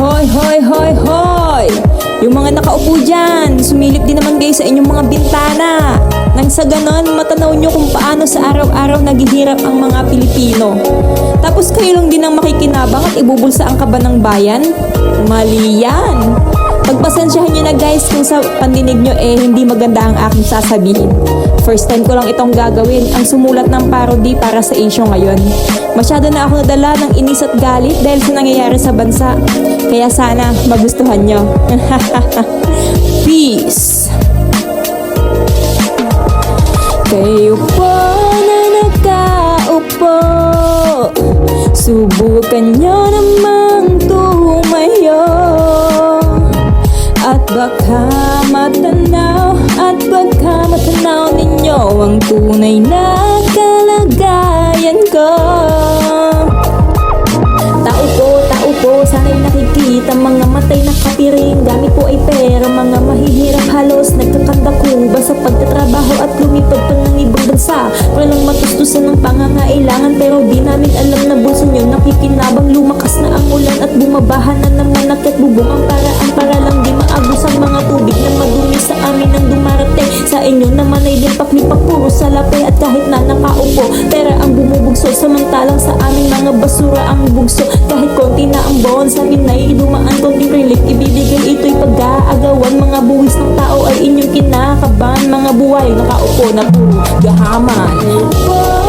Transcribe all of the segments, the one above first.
Hoy, hoy, hoy, hoy! Yung mga nakaupo dyan, sumilip din naman kayo sa inyong mga bintana. Nang sa ganon, matanaw nyo kung paano sa araw-araw naghihirap ang mga Pilipino. Tapos kayo lang din ang makikinabang at ibubulsa ang kaba ng bayan? Mali yan! Pagpasensyahan nyo na guys kung sa pandinig nyo eh hindi maganda ang aking sasabihin. First time ko lang itong gagawin, ang sumulat ng parody para sa issue ngayon. Masyado na ako nadala ng inis at galit dahil sa nangyayari sa bansa. Kaya sana magustuhan nyo. Peace! Kayo po na nakaupo Subukan nyo namang tumayo At baka matanaw At baka matanaw ninyo Ang tunay na kalagayan ko. Tao po, tao po, sana'y nakikita. Mga matay na kapiring, gamit po ay pera. Mga mahihirap halos, nagkakanda kuba Sa pagtatrabaho at lumipad pa ng ibang bansa? Walang matustusan ng pangangailangan Pero di inyo naman ay limpak-lipak puro salapi At kahit na nakaupo, pera ang bumubugso Samantalang sa aming mga basura ang bugso. Kahit konti na ang bawon sa amin ay dumaan Konting relief ibibigay ito'y pag-aagawan. Mga buwis ng tao ay inyong kinakabahan Mga buhay nakaupo na puro gahaman. Po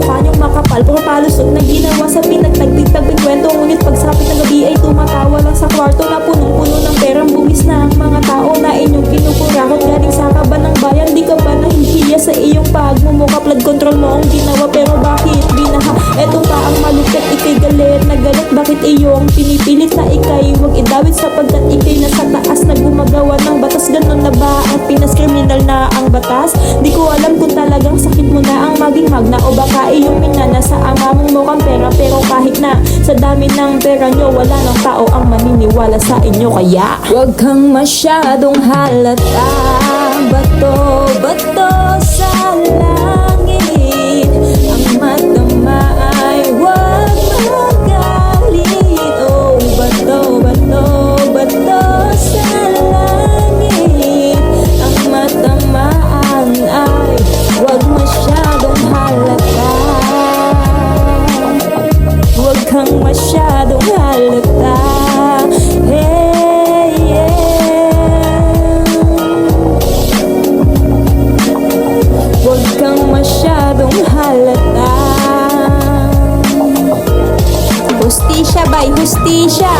mukha nyong makapal. Puro palusot na ginawa sa pinagtagpig-tagpig kwento. Ngunit pagsapit ng gabi ay tumatawa lang sa kwarto Na punong-puno ng perang buwis na ang mga tao Na inyong kinukurakot galing sa kaban ng bayan Di ka ba nahihiya sa iyong pagmumuka Flood control mo ang ginawa pero bakit binaha? Eto pa ang malupit ikay galit na galit. Bakit iyong pinipilit na ikay Huwag idawit sapagkat ikay nasa taas Na gumagawa ng batas? Ganon na ba ang Pinas criminal na batas? Di ko alam kung talagang sakit mo na ang maging magna O baka iyong minana sa ama mong mukhang pera. Pero kahit na sa dami ng pera nyo Wala ng tao ang maniniwala sa inyo. Kaya Huwag kang masyadong halata. Bato, bato halata Hustisya by hustisya.